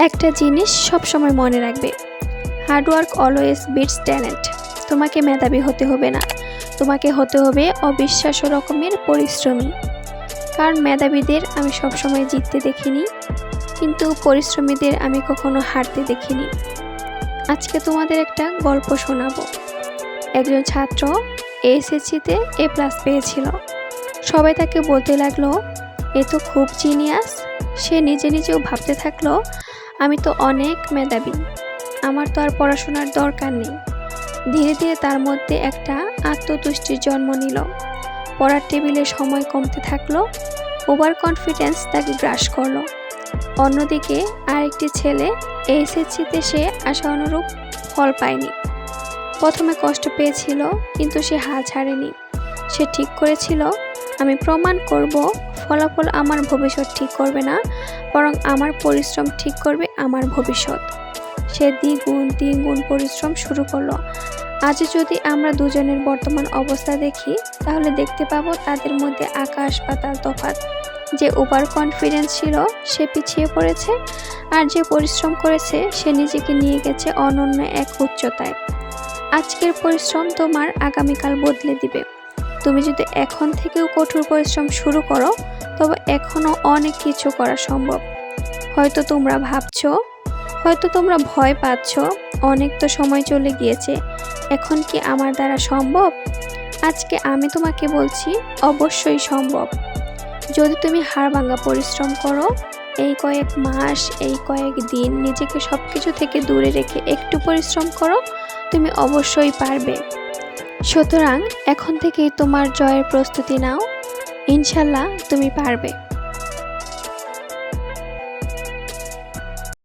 একটা জিনিস সবসময় মনে রাখবে। Hard work always beats talent. তোমাকে মেধাবী হতে হবে না। তোমাকে হতে হবে অবিশ্বাস্য রকমের পরিশ্রমী। কারণ মেধাবীদের আমি সবসময় জিততে দেখিনি, কিন্তু পরিশ্রমীদের আমি কখনো হারতে দেখিনি। আজকে তোমাদের একটা গল্প শোনাবো। একজন ছাত্র এসএসসিতে এ প্লাস পেয়েছিল। সবাই তাকে বলতে লাগল, এ তো খুব জিনিয়াস সে নিজে নিজেও ভাবতে থাকল আমি তো অনেক মেধাবী। আমার তো আর পড়াশোনার দরকার নেই। ধীরে ধীরে তার মধ্যে একটা আত্মতুষ্টির জন্ম নিল। পড়ার টেবিলে সময় কমতে থাকল, ওভার কনফিডেন্স তাকে গ্রাস করল। অন্যদিকে আরেকটি ছেলে এসএসসিতে সে আশা অনুরূপ ফল পায়নি। প্রথমে কষ্ট পেয়েছিল, কিন্তু সে হাল ছাড়েনি। সে ঠিক করেছিল, আমি প্রমাণ করব ফলাফল আমার ভবিষ্যৎ ঠিক করবে না, বরং আমার পরিশ্রম ঠিক করবে আমার ভবিষ্যৎ। সে দ্বিগুণ তিনগুণ পরিশ্রম শুরু করল। আজ যদি আমরা দুজনের বর্তমান অবস্থা দেখি, তাহলে দেখতে পাবো তাদের মধ্যে আকাশ পাতাল তফাৎ। যে ওভার কনফিডেন্স ছিল, সে পিছিয়ে পড়েছে, আর যে পরিশ্রম করেছে, সে নিজেকে নিয়ে গেছে অনন্য এক উচ্চতায়। আজকের পরিশ্রম তোমার আগামীকাল বদলে দিবে। তুমি যদি এখন থেকেও কঠোর পরিশ্রম শুরু করো, তবে এখনও অনেক কিছু করা সম্ভব। হয়তো তোমরা ভাবছ, হয়তো তোমরা ভয় পাচ্ছ, অনেক তো সময় চলে গিয়েছে, এখন কি আমার দ্বারা সম্ভব? আজকে আমি তোমাকে বলছি, অবশ্যই সম্ভব। যদি তুমি হাড়ভাঙ্গা পরিশ্রম করো, এই কয়েক মাস, এই কয়েক দিন নিজেকে সব কিছু থেকে দূরে রেখে একটু পরিশ্রম করো, তুমি অবশ্যই পারবে। সুতরাং এখন থেকে তোমার জয়ের প্রস্তুতি নাও। ইনশাল্লাহ তুমি পারবে।